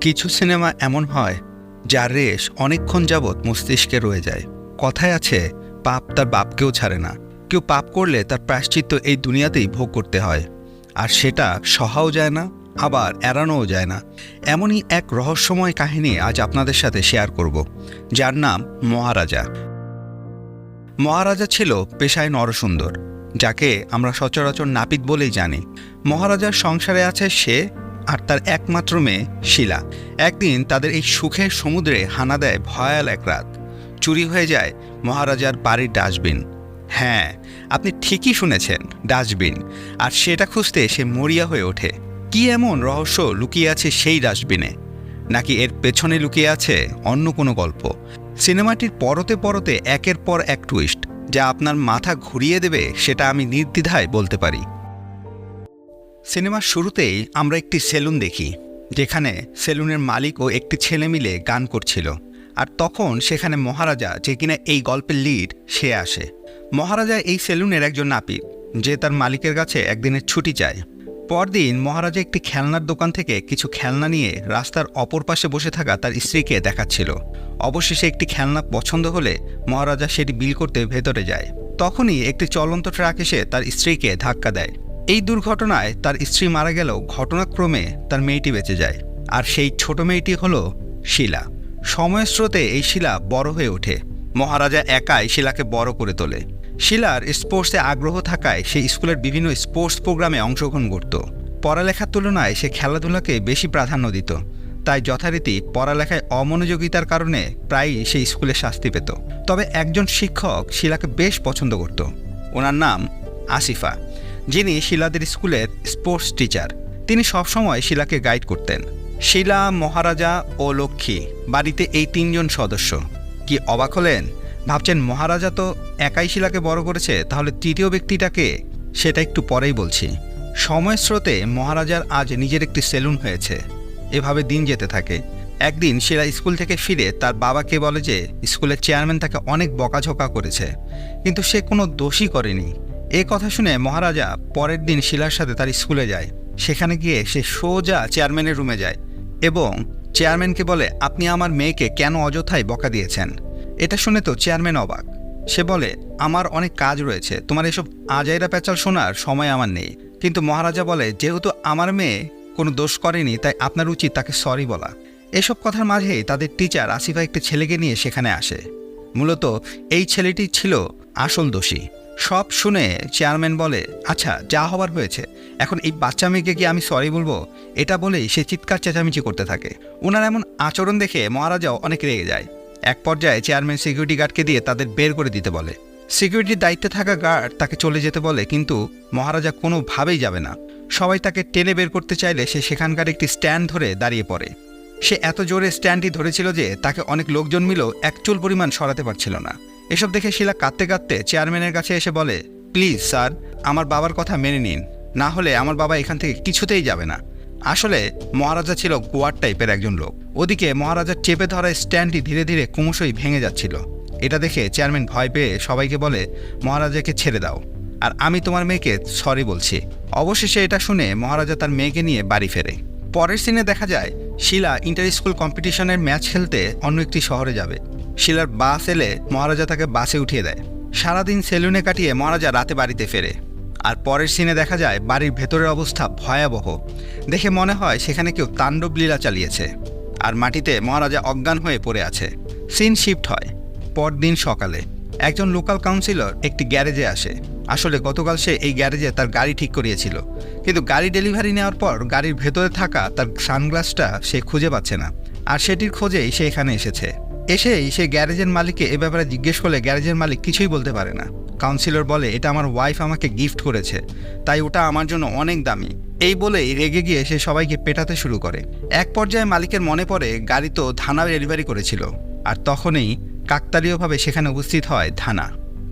কিছু সিনেমা এমন হয়, যার রেশ অনেকক্ষণ যাবৎ মস্তিষ্কে রয়ে যায়। কথায় আছে, পাপ তার বাপকেও ছাড়ে না। কেউ পাপ করলে তার প্রায়শ্চিত্ত এই দুনিয়াতেই ভোগ করতে হয়। আর সেটা সহাও যায় না, আবার এড়ানোও যায় না। এমনই এক রহস্যময় কাহিনী আজ আপনাদের সাথে শেয়ার করব, যার নাম মহারাজা। মহারাজা ছিল পেশায় নরসুন্দর, যাকে আমরা সচরাচর নাপিত বলেই জানি। মহারাজার সংসারে আছে সে আর তার একমাত্র মেয়ে শিলা। একদিন তাদের এই সুখের সমুদ্রে হানা দেয় ভয়াল এক রাত। চুরি হয়ে যায় মহারাজার বাড়ির ডাস্টবিন। হ্যাঁ আপনি ঠিকই শুনেছেন, ডাস্টবিন। আর সেটা খুঁজতে সে মরিয়া হয়ে ওঠে। কি এমন রহস্য লুকিয়ে আছে সেই ডাস্টবিনে? নাকি এর পেছনে লুকিয়ে আছে অন্য কোনো গল্প? সিনেমাটির পরতে পরতে একের পর এক টুইস্ট যা আপনার মাথা ঘুরিয়ে দেবে, সেটা আমি নির্দ্বিধায় বলতে পারি। সিনেমার শুরুতেই আমরা একটি সেলুন দেখি, যেখানে সেলুনের মালিক ও একটি ছেলে মিলে গান করছিল। আর তখন সেখানে মহারাজা যে কিনা এই গল্পের লিড, সে আসে। মহারাজা এই সেলুনের একজন নাপিত, যে তার মালিকের কাছে একদিনের ছুটি চায়। পরদিন মহারাজা একটি খেলনার দোকান থেকে কিছু খেলনা নিয়ে রাস্তার অপর পাশে বসে থাকা তার স্ত্রীকে দেখাচ্ছিল। অবশেষে একটি খেলনা পছন্দ হলে মহারাজা সেটি বিল করতে ভেতরে যায়। তখনই একটি চলন্ত ট্রাক এসে তার স্ত্রীকে ধাক্কা দেয়। এই দুর্ঘটনায় তার স্ত্রী মারা গেলেও ঘটনাক্রমে তার মেয়েটি বেঁচে যায়। আর সেই ছোট মেয়েটি হল শিলা। সময়ের স্রোতে এই শিলা বড় হয়ে ওঠে। মহারাজা একাই শিলাকে বড় করে তোলে। শিলার স্পোর্টসে আগ্রহ থাকায় সে স্কুলের বিভিন্ন স্পোর্টস প্রোগ্রামে অংশগ্রহণ করত। পড়ালেখার তুলনায় সে খেলাধুলাকে বেশি প্রাধান্য দিত। তাই যথারীতি পড়ালেখায় অমনোযোগিতার কারণে প্রায়ই সে স্কুলে শাস্তি পেত। তবে একজন শিক্ষক শিলাকে বেশ পছন্দ করত। ওনার নাম আসিফা। যিনি শিলাদের স্কুলের স্পোর্টস টিচার। তিনি সবসময় শিলাকে গাইড করতেন। শিলা, মহারাজা ও লক্ষ্মী বাড়িতে এই তিনজন সদস্য। কি অবাক হলেন? ভাবছেন মহারাজা তো একাই শিলাকে বড় করেছে, তাহলে তৃতীয় ব্যক্তিটাকে সেটা একটু পরেই বলছি। সময়ের স্রোতে মহারাজার আজ নিজের একটি সেলুন হয়েছে। এভাবে দিন যেতে থাকে। একদিন শিলা স্কুল থেকে ফিরে তার বাবাকে বলে যে, স্কুলের চেয়ারম্যান তাকে অনেক বকাঝকা করেছে, কিন্তু সে কোনো দোষই করেনি। এ কথা শুনে মহারাজা পরের দিন শিলার সাথে তার স্কুলে যায়। সেখানে গিয়ে সে সোজা চেয়ারম্যানের রুমে যায় এবং চেয়ারম্যানকে বলে, আপনি আমার মেয়েকে কেন অযথায় বকা দিয়েছেন? এটা শুনে তো চেয়ারম্যান অবাক। সে বলে, আমার অনেক কাজ রয়েছে। তোমার এসব আজাইরা প্যাচাল শোনার সময় আমার নেই। কিন্তু মহারাজা বলে, যেহেতু আমার মেয়ে কোনো দোষ করেনি, তাই আপনার উচিত তাকে সরি বলা। এসব কথার মাঝেই তাদের টিচার আসিফা একটি ছেলেকে নিয়ে সেখানে আসে। মূলত এই ছেলেটি ছিল আসল দোষী। সব শুনে চেয়ারম্যান বলে আচ্ছা যা হবার হয়েছে। এখন এই বাচ্চা মেয়েকে কি আমি সরি বলব? এটা বলেই সে চিৎকার চেঁচামেচি করতে থাকে। ওনার এমন আচরণ দেখে মহারাজাও অনেক রেগে যায়। এক পর্যায়ে চেয়ারম্যান সিকিউরিটি গার্ডকে দিয়ে তাদের বের করে দিতে বলে। সিকিউরিটির দায়িত্বে থাকা গার্ড তাকে চলে যেতে বলে, কিন্তু মহারাজা কোনোভাবেই যাবে না। সবাই তাকে টেনে বের করতে চাইলে সে সেখানকার একটি স্ট্যান্ড ধরে দাঁড়িয়ে পড়ে। সে এত জোরে স্ট্যান্ডটি ধরেছিল যে তাকে অনেক লোকজন মিলেও এক চুল পরিমাণ সরাতে পারছিল না। এসব দেখে শিলা কাঁদতে কাঁদতে চেয়ারম্যানের কাছে এসে বলে, প্লিজ স্যার, আমার বাবার কথা মেনে নিন। না হলে আমার বাবা এখান থেকে কিছুতেই যাবে না। আসলে মহারাজা ছিল গোয়ার টাইপের একজন লোক। ওদিকে মহারাজার চেপে ধরা স্ট্যান্ডটি ধীরে ধীরে ক্রমশই ভেঙে যাচ্ছিল। এটা দেখে চেয়ারম্যান ভয় পেয়ে সবাইকে বলে, মহারাজাকে ছেড়ে দাও। আর আমি তোমার মেয়েকে সরি বলছি। অবশেষে এটা শুনে মহারাজা তার মেয়েকে নিয়ে বাড়ি ফেরে। পরের সিনে দেখা যায়, শিলা ইন্টার স্কুল কম্পিটিশনের ম্যাচ খেলতে অন্য একটি শহরে যাবে। শিলার বাস এলে মহারাজা তাকে বাসে উঠিয়ে দেয়। সারাদিন সেলুনে কাটিয়ে মহারাজা রাতে বাড়িতে ফেরে। আর পরের সিনে দেখা যায় বাড়ির ভেতরের অবস্থা ভয়াবহ। দেখে মনে হয় সেখানে কেউ তাণ্ডব লীলা চালিয়েছে। আর মাটিতে মহারাজা অজ্ঞান হয়ে পড়ে আছে। সিন শিফট হয়। পরদিন সকালে একজন লোকাল কাউন্সিলর একটি গ্যারেজে আসে। আসলে গতকাল সে এই গ্যারেজে তার গাড়ি ঠিক করিয়েছিল। কিন্তু গাড়ি ডেলিভারি নেওয়ার পর গাড়ির ভেতরে থাকা তার সানগ্লাসটা সে খুঁজে পাচ্ছে না। আর সেটির খোঁজেই সে এখানে এসেছে। এসেই সে গ্যারেজের মালিককে এ ব্যাপারে জিজ্ঞেস করলে গ্যারেজের মালিক কিছুই বলতে পারে না। কাউন্সিলর বলে, এটা আমার ওয়াইফ আমাকে গিফট করেছে, তাই ওটা আমার জন্য অনেক দামি। এই বলেই রেগে গিয়ে সে সবাইকে পেটাতে শুরু করে। এক পর্যায়ে মালিকের মনে পড়ে, গাড়ি তো ধানা ডেলিভারি করেছিল, আর তখনই কাকতালীয়ভাবে সেখানে উপস্থিত হয় ধানা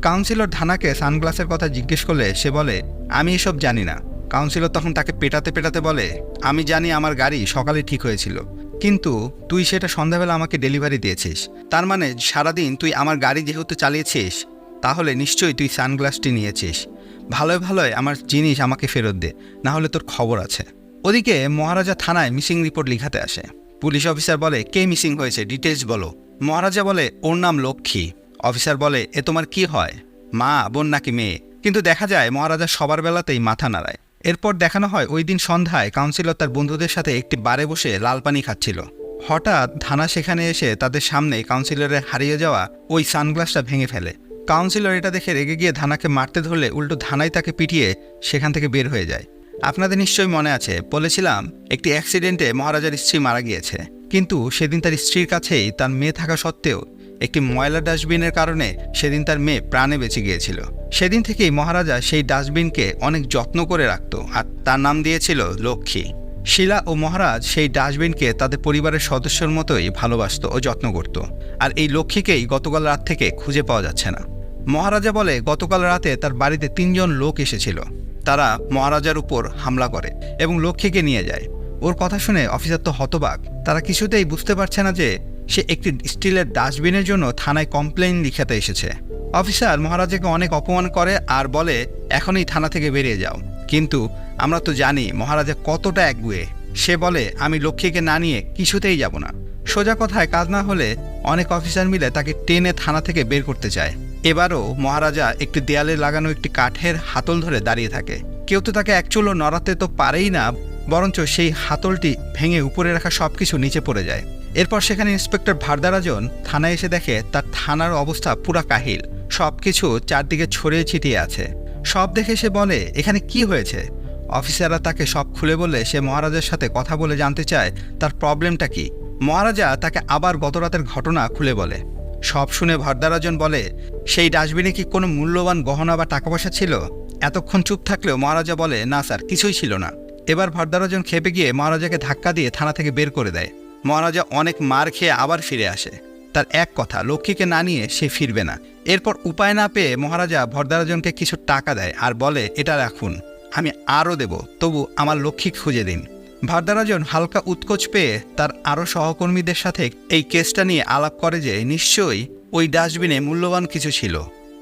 কাউন্সিলর ধানাকে সানগ্লাসের কথা জিজ্ঞেস করলে সে বলে, আমি এসব জানি না। কাউন্সিলর তখন তাকে পেটাতে পেটাতে বলে, আমি জানি আমার গাড়ি সকালে ঠিক হয়েছিল। কিন্তু তুই সেটা সন্ধ্যাবেলা আমাকে ডেলিভারি দিয়েছিস। তার মানে সারাদিন তুই আমার গাড়ি যেহেতু চালিয়েছিস, তাহলে নিশ্চয়ই তুই সানগ্লাসটি নিয়েছিস। ভালোই ভালোই আমার জিনিস আমাকে ফেরত দে না হলে তোর খবর আছে। ওদিকে মহারাজা থানায় মিসিং রিপোর্ট লিখাতে আসে। পুলিশ অফিসার বলে, কে মিসিং হয়েছে? ডিটেলস বলো। মহারাজা বলে, ওর নাম লক্ষ্মী। অফিসার বলে, এ তোমার কি হয়? মা, বোন নাকি মেয়ে? কিন্তু দেখা যায় মহারাজা সবার বেলাতেই মাথা নাড়ায়। এরপর দেখানো হয়, ওই দিন সন্ধ্যায় কাউন্সিলর তার বন্ধুদের সাথে একটি বারে বসে লাল পানি খাচ্ছিল। হঠাৎ ধানা সেখানে এসে তাদের সামনে কাউন্সিলরের হারিয়ে যাওয়া ওই সানগ্লাসটা ভেঙে ফেলে। কাউন্সিলর এটা দেখে রেগে গিয়ে ধানাকে মারতে ধরলে উল্টো ধানাই তাকে পিটিয়ে সেখান থেকে বের হয়ে যায়। আপনাদের নিশ্চয়ই মনে আছে, বলেছিলাম, একটি অ্যাক্সিডেন্টে মহারাজার স্ত্রী মারা গিয়েছে। কিন্তু সেদিন তার স্ত্রীর কাছেই তার মেয়ে থাকা সত্ত্বেও একটি ময়লা ডাস্টবিনের কারণে সেদিন তার মেয়ে প্রাণে বেঁচে গিয়েছিল। সেদিন থেকেই মহারাজা সেই ডাস্টবিনকে অনেক যত্ন করে রাখত আর তার নাম দিয়েছিল লক্ষ্মী। শিলা ও মহারাজ সেই ডাস্টবিনকে তাদের পরিবারের সদস্যর মতোই ভালোবাসত ও যত্ন করত। আর এই লক্ষ্মীকেই গতকাল রাত থেকে খুঁজে পাওয়া যাচ্ছে না। মহারাজা বলে, গতকাল রাতে তার বাড়িতে তিনজন লোক এসেছিল। তারা মহারাজার উপর হামলা করে এবং লক্ষ্মীকে নিয়ে যায়। ওর কথা শুনে অফিসার তো হতবাক। তারা কিছুতেই বুঝতে পারছে না যে সে একটি স্টিলের ডাস্টবিনের জন্য থানায় কমপ্লেন লিখাতে এসেছে। অফিসার মহারাজাকে অনেক অপমান করে আর বলে, এখনই থানা থেকে বেরিয়ে যাও। কিন্তু আমরা তো জানি মহারাজা কতটা একগুয়ে। সে বলে, আমি লক্ষ্মীকে না নিয়ে কিছুতেই যাব না। সোজা কথায় কাজ না হলে অনেক অফিসার মিলে তাকে টেনে থানা থেকে বের করতে চায়। এবারও মহারাজা একটি দেয়ালে লাগানো একটি কাঠের হাতল ধরে দাঁড়িয়ে থাকে। কেউ তো তাকে একচুলো নড়াতে তো পারেই না, বরঞ্চ সেই হাতলটি ভেঙে উপরে রাখা সব কিছু নিচে পড়ে যায়। এরপর সেখানে ইন্সপেক্টর ভারদারাজন থানায় এসে দেখে তার থানার অবস্থা পুরা কাহিল। সব কিছু চারদিকে ছড়িয়ে ছিটিয়ে আছে। সব দেখে সে বলে, এখানে কি হয়েছে? অফিসাররা তাকে সব খুলে বলে সে মহারাজের সাথে কথা বলে জানতে চায় তার প্রবলেমটা কি। মহারাজা তাকে আবার গতরাতের ঘটনা খুলে বলে। সব শুনে ভরদারাজন বলে, সেই ডাস্টবিনে কি কোনো মূল্যবান গহনা বা টাকা পয়সা ছিল? এতক্ষণ চুপ থাকলেও মহারাজা বলে, না স্যার, কিছুই ছিল না। এবার ভরদারাজন খেপে গিয়ে মহারাজাকে ধাক্কা দিয়ে থানা থেকে বের করে দেয়। মহারাজা অনেক মার খেয়ে আবার ফিরে আসে। তার এক কথা, লক্ষ্মীকে না নিয়ে সে ফিরবে না। এরপর উপায় না পেয়ে মহারাজা ভরদারাজনকে কিছু টাকা দেয় আর বলে, এটা রাখুন, আমি আরও দেব, তবু আমার লক্ষ্মী খুঁজে দিন। ভারদারাজন হালকা উৎকোচ পেয়ে তার আরও সহকর্মীদের সাথে এই কেসটা নিয়ে আলাপ করে যে, নিশ্চয়ই ওই ডাস্টবিনে মূল্যবান কিছু ছিল।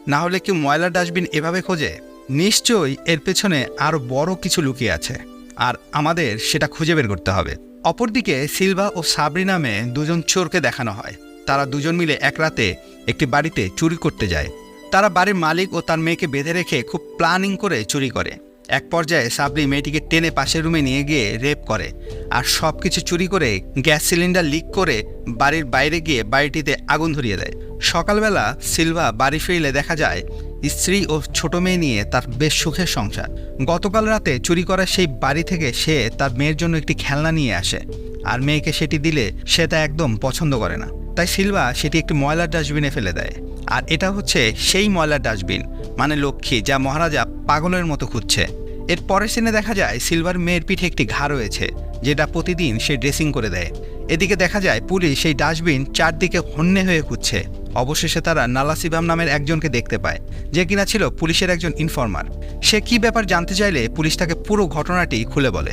না হলে কেউ ময়লা ডাস্টবিন এভাবে খোঁজে? নিশ্চয়ই, এর পেছনে আরও বড় কিছু লুকিয়ে আছে, আর আমাদের সেটা খুঁজে বের করতে হবে। অপরদিকে সিলভা ও সাবরি নামে দুজন চোরকে দেখানো হয়। তারা দুজন মিলে এক রাতে একটি বাড়িতে চুরি করতে যায়। তারা বাড়ির মালিক ও তার মেয়েকে বেঁধে রেখে খুব প্ল্যানিং করে চুরি করে। এক পর্যায়ে সাবরি মেয়েটিকে টেনে পাশের রুমে নিয়ে গিয়ে রেপ করে আর সব কিছু চুরি করে গ্যাস সিলিন্ডার লিক করে বাড়ির বাইরে গিয়ে বাড়িটিতে আগুন ধরিয়ে দেয়। সকালবেলা সিলভা বাড়ি ফিরলে দেখা যায় স্ত্রী ও ছোট মেয়ে নিয়ে তার বেশ সুখের সংসার। গতকাল রাতে চুরি করা সেই বাড়ি থেকে সে তার মেয়ের জন্য একটি খেলনা নিয়ে আসে। আর মেয়েকে সেটি দিলে সে তা একদম পছন্দ করে না। তাই সিলভা সেটি একটি ময়লার ডাস্টবিনে ফেলে দেয়। আর এটা হচ্ছে সেই ময়লার ডাস্টবিন মানে লক্ষ্মী, যা মহারাজা পাগলের মতো খুঁজছে। এর পরের সিনে দেখা যায় সিলভার মেয়ের পিঠে একটি ঘা রয়েছে, যেটা প্রতিদিন সে ড্রেসিং করে দেয়। এদিকে দেখা যায় পুলিশ সেই ডাস্টবিন চারদিকে হন্যে হয়ে খুঁজছে। অবশেষে তারা নালাসিবাম নামের একজনকে দেখতে পায়, যে কিনা ছিল পুলিশের একজন ইনফর্মার। সে কি ব্যাপার জানতে চাইলে পুলিশ তাকে পুরো ঘটনাটি খুলে বলে।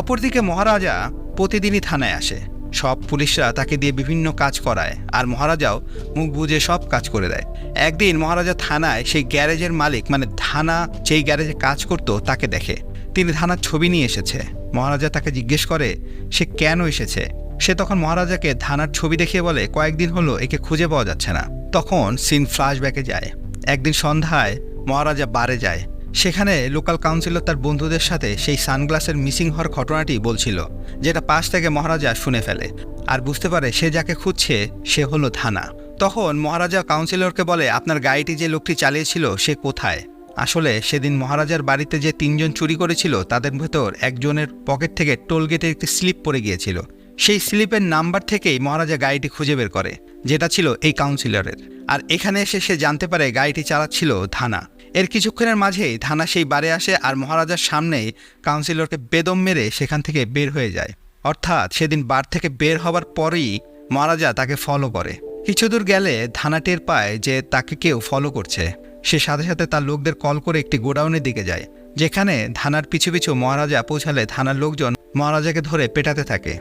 অপরদিকে মহারাজা প্রতিদিনই থানায় আসে। সব পুলিশরা তাকে দিয়ে বিভিন্ন কাজ করায়, আর মহারাজাও মুখ বুঝে সব কাজ করে দেয়। একদিন মহারাজা থানায় সেই গ্যারেজের মালিক মানে থানা যেই গ্যারেজে কাজ করত, তাকে দেখে। তিনি থানার ছবি নিয়ে এসেছে। মহারাজা তাকে জিজ্ঞেস করে, সে কেন এসেছে? সে তখন মহারাজাকে ধানার ছবি দেখিয়ে বলে, কয়েকদিন হলো একে খুঁজে পাওয়া যাচ্ছে না। তখন সিন ফ্ল্যাশব্যাকে যায়। একদিন সন্ধ্যায় মহারাজা বারে যায়। সেখানে লোকাল কাউন্সিলর তার বন্ধুদের সাথে সেই সানগ্লাসের মিসিং হওয়ার ঘটনাটি বলছিল, যেটা পাশ থেকে মহারাজা শুনে ফেলে। আর বুঝতে পারে সে যাকে খুঁজছে, সে হলো থানা তখন মহারাজা কাউন্সিলরকে বলে, আপনার গাড়িটি যে লোকটি চালিয়েছিল, সে কোথায়? আসলে সেদিন মহারাজার বাড়িতে যে তিনজন চুরি করেছিল, তাদের ভেতর একজনের পকেট থেকে টোলগেটে একটি স্লিপ পড়ে গিয়েছিল। সেই স্লিপের নাম্বার থেকেই মহারাজা গাড়িটি খুঁজে বের করে, যেটা ছিল এই কাউন্সিলরের। আর এখানে এসে সে জানতে পারে গাড়িটি চালাচ্ছিল থানা। এর কিছুক্ষণের মাঝেই থানা সেই বারে আসে আর মহারাজার সামনেই কাউন্সিলরকে বেদম মেরে সেখান থেকে বের হয়ে যায়। অর্থাৎ সেদিন বার থেকে বের হবার পরেই মহারাজা তাকে ফলো করে। কিছু দূর গেলে থানা টের পায় যে তাকে কেউ ফলো করছে। সে সাথে সাথে তার লোকদের কল করে একটি গোডাউনের দিকে যায়, যেখানে থানার পিছু পিছু মহারাজা পৌঁছালে থানার লোকজন মহারাজাকে ধরে পেটাতে থাকে।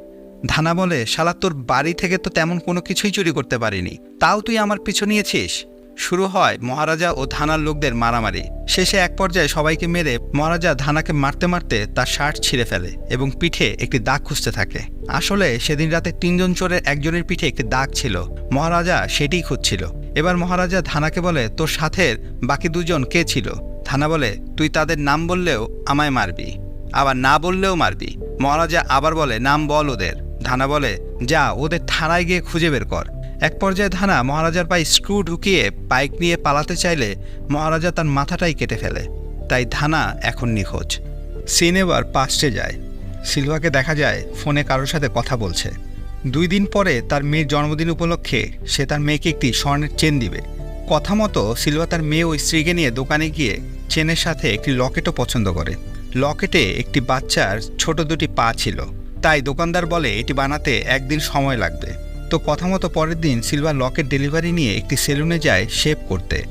ধানা বলে, শালা, তোর বাড়ি থেকে তো তেমন কোনো কিছুই চুরি করতে পারিনি। তাও তুই আমার পিছু নিয়েছিস? শুরু হয় মহারাজা ও ধানার লোকদের মারামারি। শেষে এক পর্যায়ে সবাইকে মেরে মহারাজা ধানাকে মারতে মারতে তার শার্ট ছিঁড়ে ফেলে এবং পিঠে একটি দাগ খুঁজতে থাকে। আসলে সেদিন রাতে তিনজন চোরের একজনের পিঠে একটি দাগ ছিল। মহারাজা সেটিই খুঁজছিল। এবার মহারাজা ধানাকে বলে, তোর সাথের বাকি দুজন কে ছিল? থানা বলে, তুই তাদের নাম বললেও আমায় মারবি, আবার না বললেও মারবি। মহারাজা আবার বলে, নাম বল ওদের। ধানা বলে, যা, ওদের থানায় গিয়ে খুঁজে বের কর। এক পর্যায়ে ধানা মহারাজার পায়ে স্ক্রু ঢুকিয়ে বাইক নিয়ে পালাতে চাইলে মহারাজা তার মাথাটাই কেটে ফেলে। তাই ধানা এখন নিখোঁজ। সিন এবার পাস্টে যায়। সিলভাকে দেখা যায়, ফোনে কারোর সাথে কথা বলছে। দুই দিন পরে তার মেয়ের জন্মদিন উপলক্ষে সে তার মেয়েকে একটি স্বর্ণের চেন দিবে। কথা মতো সিলভা তার মেয়ে ও স্ত্রীকে নিয়ে দোকানে গিয়ে চেনের সাথে একটি লকেটও পছন্দ করে। লকেটে একটি বাচ্চার ছোট দুটি পা ছিল। তাই দোকানদার বলে, এটি বানাতে একদিন সময় লাগবে। তো কথা মতো পরের দিন সিলভা লকেট ডেলিভারি নিয়ে একটি সেলুনে যায় শেভ করতে।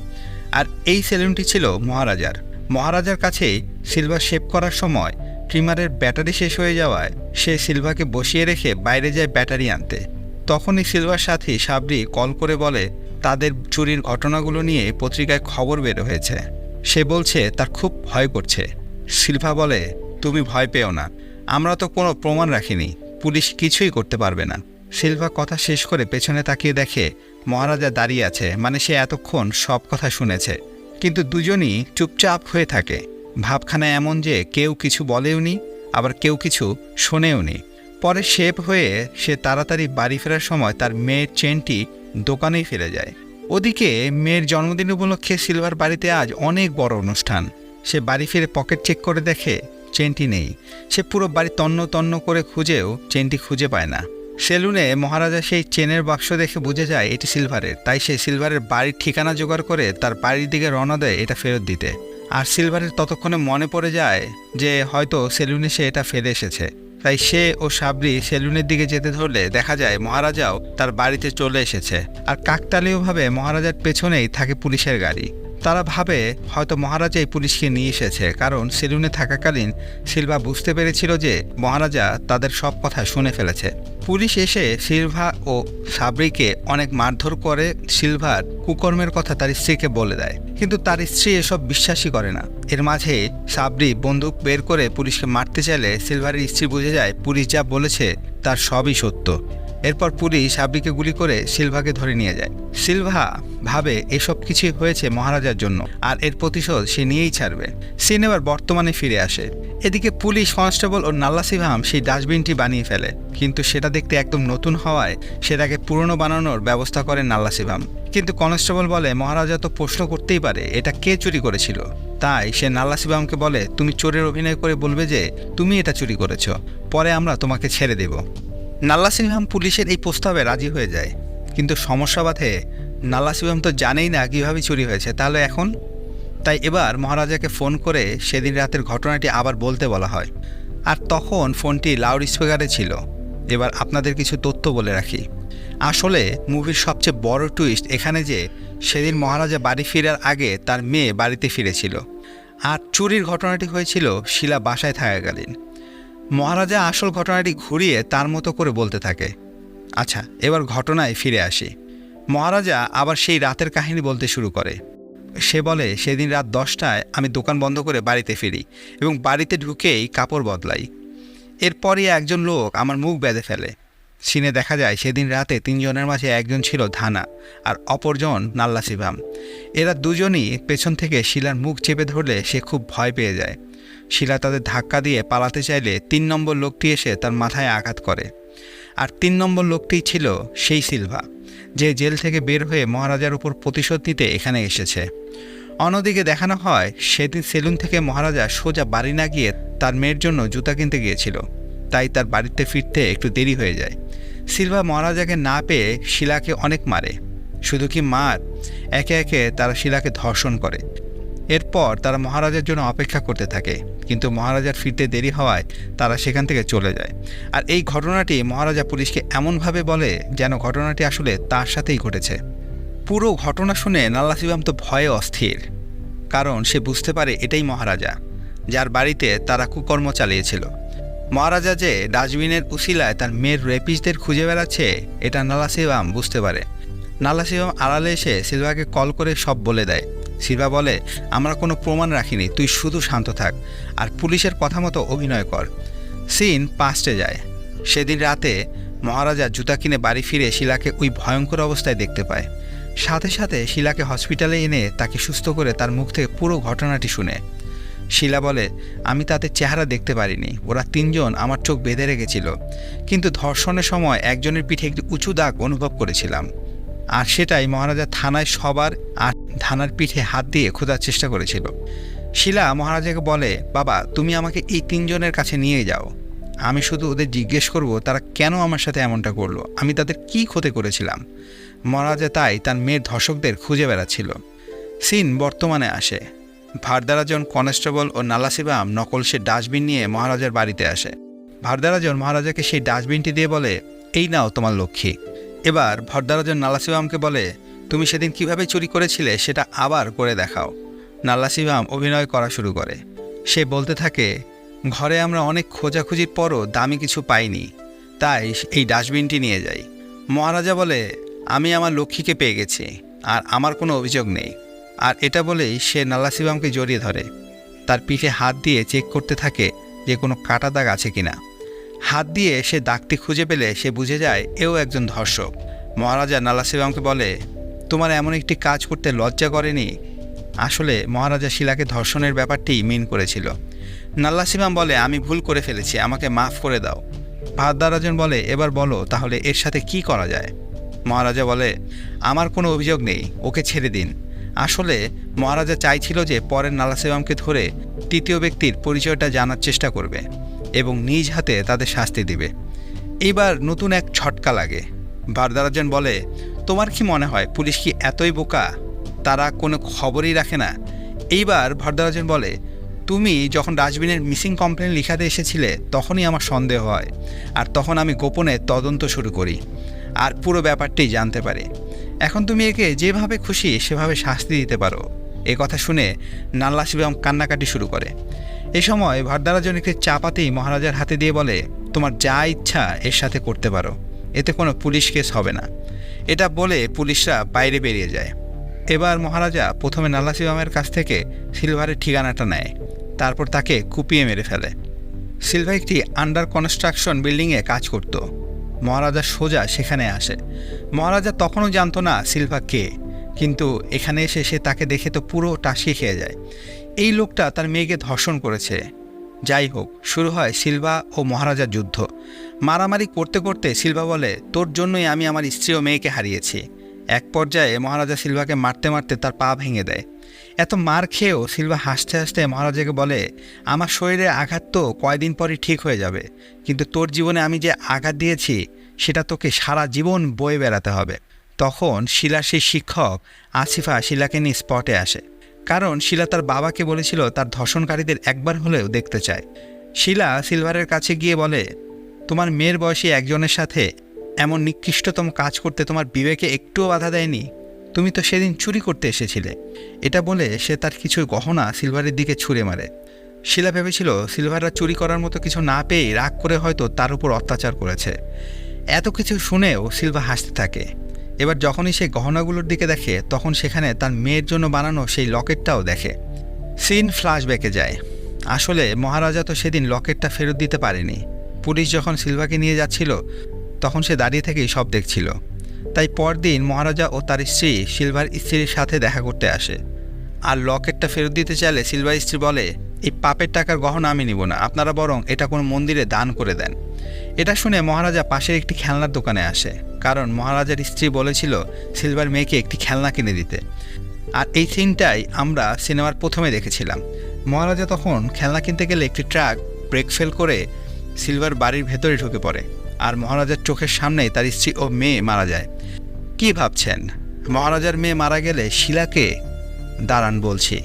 আর এই সেলুনটি ছিল মহারাজার। মহারাজার কাছেই সিলভা শেভ করার সময় ট্রিমারের ব্যাটারি শেষ হয়ে যাওয়ায় সে সিলভাকে বসিয়ে রেখে বাইরে যায় ব্যাটারি আনতে। তখনই সিলভার সাথী সাবরি কল করে বলে, তাদের চুরির ঘটনাগুলো নিয়ে পত্রিকায় খবর বের হয়েছে। সে বলছে, তার খুব ভয় করছে। সিলভা বলে, তুমি ভয় পেও না। আমরা তো কোনো প্রমাণ রাখিনি। পুলিশ কিছুই করতে পারবে না। সিলভা কথা শেষ করে পেছনে তাকিয়ে দেখে, মহারাজা দাঁড়িয়ে আছে মানে সে এতক্ষণ সব কথা শুনেছে। কিন্তু দুজনই চুপচাপ হয়ে থাকে। ভাবখানা এমন যে কেউ কিছু বলেও নি, আবার কেউ কিছু শোনেও নি। পরে শেপ হয়ে সে তাড়াতাড়ি বাড়ি ফেরার সময় তার মেয়ের চেনটি দোকানেই ফিরে যায়। ওদিকে মেয়ের জন্মদিন উপলক্ষে সিলভার বাড়িতে আজ অনেক বড় অনুষ্ঠান। সে বাড়ি ফিরে পকেট চেক করে দেখে চেনটি নেই। সে পুরো বাড়ি তন্ন তন্ন করে খুঁজেও চেনটি খুঁজে পায় না। সেলুনে মহারাজা সেই চেনের বাক্স দেখে বুঝে যায় এটি সিলভারের। তাই সে সিলভারের বাড়ির ঠিকানা জোগাড় করে তার বাড়ির দিকে রওনা দেয় এটা ফেরত দিতে। আর সিলভারের ততক্ষণে মনে পড়ে যায় যে হয়তো সেলুনে সে এটা ফেলে এসেছে। তাই সে ও সাবরি সেলুনের দিকে যেতে ধরলে দেখা যায় মহারাজাও তার বাড়িতে চলে এসেছে। আর কাকতালীয়ভাবে মহারাজার পেছনেই থাকে পুলিশের গাড়ি। তারা ভাবে হয়তো মহারাজাই পুলিশকে নিয়ে এসেছে, কারণ সেলুনে থাকাকালীন সিলভা বুঝতে পেরেছিল যে মহারাজা তাদের সব কথা শুনে ফেলেছে। পুলিশ এসে সিলভা ও সাবরিকে অনেক মারধর করে সিলভার কুকর্মের কথা তার স্ত্রীকে বলে দেয়। কিন্তু তার স্ত্রী এসব বিশ্বাসই করে না। এর মাঝে সাবরি বন্দুক বের করে পুলিশকে মারতে চাইলে সিলভারের স্ত্রী বুঝে যায় পুলিশ যা বলেছে তার সবই সত্য। এরপর পুলিশ সাবরিকে গুলি করে সিলভাকে ধরে নিয়ে যায়। সিলভা ভাবে এসব কিছুই হয়েছে মহারাজার জন্য, আর এর প্রতিশোধ সে নিয়েই ছাড়বে। সিনেমার বর্তমানে ফিরে আসে। এদিকে পুলিশ কনস্টেবল ও নাল্লাসিভাম সেই ডাস্টবিনটি বানিয়ে ফেলে, কিন্তু সেটা দেখতে একদম নতুন হওয়ায় সেটাকে পুরনো বানানোর ব্যবস্থা করে নাল্লাসিভাম কিন্তু কনস্টেবল বলে, মহারাজা তো প্রশ্ন করতেই পারে, এটা কে চুরি করেছিল? তাই সে নাল্লাসিবামকে বলে, তুমি চোরের অভিনয় করে বলবে যে, তুমি এটা চুরি করেছ, পরে আমরা তোমাকে ছেড়ে দেব। নাল্লা সিংহাম পুলিশের এই প্রস্তাবে রাজি হয়ে যায়। কিন্তু সমস্যা বাধে নাল্লা সিংহাম তো জানেই না কীভাবে চুরি হয়েছে। তাহলে এখন? তাই এবার মহারাজাকে ফোন করে সেদিন রাতের ঘটনাটি আবার বলতে বলা হয়। আর তখন ফোনটি লাউড স্পিকারে ছিল। এবার আপনাদের কিছু তথ্য বলে রাখি। আসলে মুভির সবচেয়ে বড় টুইস্ট এখানে যে, সেদিন মহারাজা বাড়ি ফেরার আগে তার মেয়ে বাড়িতে ফিরেছিল। আর চুরির ঘটনাটি হয়েছিল শিলা বাসায় থাকাকালীন। মহারাজা আসল ঘটনাটি ঘুরিয়ে তার মতো করে বলতে থাকে। আচ্ছা এবার ঘটনায় ফিরে আসি। মহারাজা আবার সেই রাতের কাহিনী বলতে শুরু করে। সে বলে, সেদিন রাত দশটায় আমি দোকান বন্ধ করে বাড়িতে ফিরি এবং বাড়িতে ঢুকেই কাপড় বদলাই। এরপরই একজন লোক আমার মুখ বেঁধে ফেলে। সিনে দেখা যায়, সেদিন রাতে তিনজনের মাঝে একজন ছিল ধানা আর অপরজন নাল্লা শিভাম এরা দুজনই পেছন থেকে শিলার মুখ চেপে ধরলে সে খুব ভয় পেয়ে যায়। শিলা তাদের ধাক্কা দিয়ে পালাতে চাইলে তিন নম্বর লোকটি এসে তার মাথায় আঘাত করে। আর তিন নম্বর লোকটি ছিল সেই সিলভা, যে জেল থেকে বের হয়ে মহারাজার উপর প্রতিশোধ নিতে এখানে এসেছে। অন্যদিকে দেখানো হয়, সেদিন সেলুন থেকে মহারাজা সোজা বাড়ি না গিয়ে তার মেয়ের জন্য জুতা কিনতে গিয়েছিল। তাই তার বাড়িতে ফিরতে একটু দেরি হয়ে যায়। সিলভা মহারাজাকে না পেয়ে শিলাকে অনেক মারে। শুধু কি মার একে একে তারা শিলাকে ধর্ষণ করে। এরপর তারা মহারাজার জন্য অপেক্ষা করতে থাকে। কিন্তু মহারাজার ফিরতে দেরি হওয়ায় তারা সেখান থেকে চলে যায়। আর এই ঘটনাটি মহারাজা পুলিশকে এমনভাবে বলে যেন ঘটনাটি আসলে তার সাথেই ঘটেছে। পুরো ঘটনা শুনে নাল্লাসিবাম তো ভয়ে অস্থির, কারণ সে বুঝতে পারে এটাই মহারাজা, যার বাড়িতে তারা কুকর্ম চালিয়েছিল। মহারাজা যে ডাস্টবিনের উসিলায় তার মেয়ের রেপিসদের খুঁজে বেড়াচ্ছে, এটা নালাসিবাম বুঝতে পারে। নালা শিবম আড়ালে এসে সিলভাকে কল করে সব বলে দেয়। সিলভা বলে, আমরা কোনো প্রমাণ রাখিনি, তুই শুধু শান্ত থাক, আর পুলিশের কথা মতো অভিনয় কর। সিন পাস্টে যায়। সেদিন রাতে মহারাজা জুতা কিনে বাড়ি ফিরে শিলাকে ওই ভয়ঙ্কর অবস্থায় দেখতে পায়। সাথে সাথে শিলাকে হসপিটালে এনে তাকে সুস্থ করে তার মুখ থেকে পুরো ঘটনাটি শুনে। শিলা বলে, আমি তাদের চেহারা দেখতে পারিনি, ওরা তিনজন আমার চোখ বেঁধে রেখেছিল, কিন্তু ধর্ষণের সময় একজনের পিঠে একটি উঁচু দাগ অনুভব করেছিলাম। আর সেটাই মহারাজা থানায় সবার আর থানার পিঠে হাত দিয়ে খোঁজার চেষ্টা করেছিল। শিলা মহারাজাকে বলে, বাবা, তুমি আমাকে এই তিনজনের কাছে নিয়ে যাও। আমি শুধু ওদের জিজ্ঞেস করব, তারা কেন আমার সাথে এমনটা করল? আমি তাদের কি ক্ষতি করেছিলাম? মহারাজা তাই তার মেয়ের ধর্ষকদের খুঁজে বেড়াচ্ছিল। সিন বর্তমানে আসে। ভারদারাজন কনস্টেবল ও নালাসিবাম নকল সে ডাস্টবিন নিয়ে মহারাজার বাড়িতে আসে। ভারদারাজন মহারাজাকে সেই ডাস্টবিনটি দিয়ে বলে, এই নাও তোমার লক্ষ্মী। এবার ভরদারাজন নালাসিবামকে বলে, তুমি সেদিন কীভাবে চুরি করেছিলে সেটা আবার করে দেখাও। নাল্লাসিবাম অভিনয় করা শুরু করে। সে বলতে থাকে, ঘরে আমরা অনেক খোঁজাখুঁজির পরও দামি কিছু পাইনি, তাই এই ডাস্টবিনটি নিয়ে যাই। মহারাজা বলে, আমি আমার লক্ষ্মীকে পেয়ে গেছি, আর আমার কোনো অভিযোগ নেই। আর এটা বলেই সে নাল্লাসিবামকে জড়িয়ে ধরে। তার পিঠে হাত দিয়ে চেক করতে থাকে যে কোনো কাটা দাগ আছে কিনা। হাত দিয়ে সে দাগটি খুঁজে পেলে সে বুঝে যায় এও একজন ধর্ষক। মহারাজা নালাসিবামকে বলে, তোমার এমন একটি কাজ করতে লজ্জা করেনি? আসলে মহারাজা শিলাকে ধর্ষণের ব্যাপারটি মিন করেছিল। নাল্লাসিমাম বলে, আমি ভুল করে ফেলেছি, আমাকে মাফ করে দাও। ভারদারাজন বলে, এবার বলো, তাহলে এর সাথে কি করা যায়? মহারাজা বলে, আমার কোনো অভিযোগ নেই, ওকে ছেড়ে দিন। আসলে মহারাজা চাইছিল যে পরের নালাসিমামকে ধরে তৃতীয় ব্যক্তির পরিচয়টা জানার চেষ্টা করবে। নিজ হাতে তাদের শাস্তি দিবে। এইবার নতুন এক ছটকা লাগে। ভারদারাজন বলে, তোমার কি মনে হয় পুলিশ কি এতই বোকা? তারা কোনো খবরই রাখে না। এইবার ভরদারাজন বলে, তুমি যখন ডাস্টবিনের মিসিং কমপ্লেন লিখাতে এসেছিলে, তখনই আমার সন্দেহ হয়, আর তখন আমি গোপনে তদন্ত শুরু করি, আর পুরো ব্যাপারটি জানতে পারি। এখন তুমি একে যেভাবে খুশি সেভাবে শাস্তি দিতে পারো। এ কথা শুনে নাল্লা শিবম কান্নাকাটি শুরু করে। এ সময় ভরদারাজন একটি চাপাতেই মহারাজার হাতে দিয়ে বলে, তোমার যা ইচ্ছা এর সাথে করতে পারো, এতে কোনো পুলিশ কেস হবে না। এটা বলে পুলিশরা বাইরে বেরিয়ে যায়। এবার মহারাজা প্রথমে নাল্লাসিবামের কাছ থেকে সিলভারের ঠিকানাটা নেয়, তারপর তাকে কুপিয়ে মেরে ফেলে। সিলভা একটি আন্ডার কনস্ট্রাকশন বিল্ডিংয়ে কাজ করত। মহারাজা সোজা সেখানে আসে। মহারাজা তখনও জানতো না সিলভা কে, কিন্তু এখানে এসে সে তাকে দেখে তো পুরো টাসিয়ে খেয়ে যায়। এই লোকটা তার মেয়েকে ধর্ষণ করেছে। যাই হোক, শুরু হয় সিলভা ও মহারাজার যুদ্ধ। মারামারি করতে করতে সিলভা বলে, তোর জন্যই আমি আমার স্ত্রী ও মেয়েকে হারিয়েছি। এক পর্যায়ে মহারাজা সিলভাকে মারতে মারতে তার পা ভেঙে দেয়। এত মার খেয়েও সিলভা হাসতে হাসতে মহারাজাকে বলে, আমার শরীরে আঘাত তো কয়দিন পরই ঠিক হয়ে যাবে, কিন্তু তোর জীবনে আমি যে আঘাত দিয়েছি, সেটা তোকে সারা জীবন বয়ে বেড়াতে হবে। তখন শিলার সেই শিক্ষক আসিফা শিলাকে নিয়ে স্পটে আসে। কারণ শিলা তার বাবাকে বলেছিল তার ধর্ষণকারীদের একবার হলেও দেখতে চায়। শিলা সিলভারের কাছে গিয়ে বলে, তোমার মেয়ের বয়সী একজনের সাথে এমন নিকৃষ্টতম কাজ করতে তোমার বিবেকে একটুও বাধা দেয়নি। তুমি তো সেদিন চুরি করতে এসেছিলে এটা বলে সে তার কিছু গহনা সিলভারের দিকে ছুঁড়ে মারে। শিলা ভেবেছিল সিলভাররা চুরি করার মতো কিছু না পেয়ে রাগ করে হয়তো তার উপর অত্যাচার করেছে। এত কিছু শুনেও সিলভা হাসতে থাকে। এবার যখনই সে গহনাগুলোর দিকে দেখে, তখন সেখানে তার মেয়ের জন্য বানানো সেই লকেটটাও দেখে। সিন ফ্ল্যাশব্যাকে যায়। আসলে মহারাজা তো সেদিন লকেটটা ফেরত দিতে পারেনি। পুলিশ যখন সিলভাকে নিয়ে যাচ্ছিল, তখন সে দাঁড়িয়ে থেকেই সব দেখছিল। তাই পরদিন মহারাজা ও তার স্ত্রী সিলভার স্ত্রীর সাথে দেখা করতে আসে। আর লকেটটা ফেরত দিতে চাইলে সিলভার স্ত্রী বলে, এই পাপের টাকার গহনা আমি নিব না। আপনারা বরং এটা কোনো মন্দিরে দান করে দেন। এটা শুনে মহারাজা পাশের একটি খেলনার দোকানে আসে, কারণ মহারাজার স্ত্রী বলেছিল সিলভার মেয়েকে একটি খেলনা কিনে দিতে। আর এই সিনটাই আমরা সিনেমার প্রথমে দেখেছিলাম। মহারাজা তখন খেলনা কিনতে গেলে একটি ট্রাক ব্রেক ফেল করে সিলভার বাড়ির ভেতরে ঢুকে পড়ে, আর মহারাজার চোখের সামনেই তার স্ত্রী ও মেয়ে মারা যায়। কি ভাবছেন? মহারাজার মেয়ে মারা গেলে শিলাকে দাঁড়ান বলছি।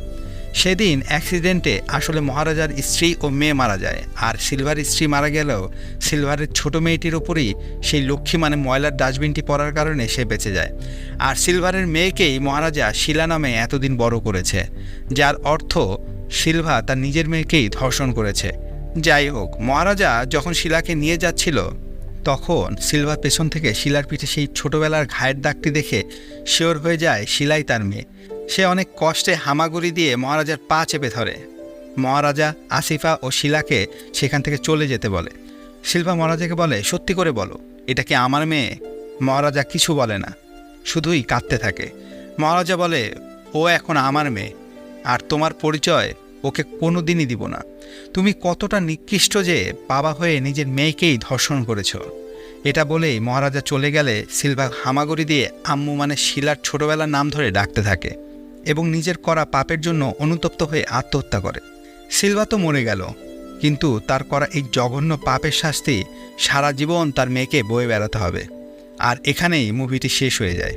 সেদিন অ্যাক্সিডেন্টে আসলে মহারাজার স্ত্রী ও মেয়ে মারা যায়। আর সিলভার স্ত্রী মারা গেলেও সিলভারের ছোট মেয়েটির ওপরই সেই লক্ষ্মী মানে ময়লার ডাস্টবিনটি পড়ার কারণে সে বেঁচে যায়। আর সিলভারের মেয়েকেই মহারাজা শিলা নামে এতদিন বড় করেছে, যার অর্থ সিলভা তার নিজের মেয়েকেই ধর্ষণ করেছে। যাই হোক, মহারাজা যখন শিলাকে নিয়ে যাচ্ছিল, তখন সিলভার পেছন থেকে শিলার পিঠে সেই ছোটবেলার ঘায়ের দাগটি দেখে শিওর হয়ে যায় শিলাই তার মেয়ে। সে অনেক কষ্টে হামাগুড়ি দিয়ে মহারাজার পা চেপে ধরে। মহারাজা আসিফা ও শিলাকে সেখান থেকে চলে যেতে বলে। শিল্পা মহারাজাকে বলে, সত্যি করে বলো, এটা কি আমার মেয়ে? মহারাজা কিছু বলে না, শুধুই কাঁদতে থাকে। মহারাজা বলে, ও এখন আমার মেয়ে, আর তোমার পরিচয় ওকে কোনো দিনই দিব না। তুমি কতটা নিকৃষ্ট যে বাবা হয়ে নিজের মেয়েকেই ধর্ষণ করেছ। এটা বলেই মহারাজা চলে গেলে সিলভা হামাগুড়ি দিয়ে আম্মু মানে শিলার ছোটবেলার নাম ধরে ডাকতে থাকে। এবং নিজের করা পাপের জন্য অনুতপ্ত হয়ে আত্মহত্যা করে। সিলভা তো মরে গেল, কিন্তু তার করা এই জঘন্য পাপের শাস্তি সারা জীবন তার মেয়েকে বয়ে বেড়াতে হবে। আর এখানেই মুভিটি শেষ হয়ে যায়।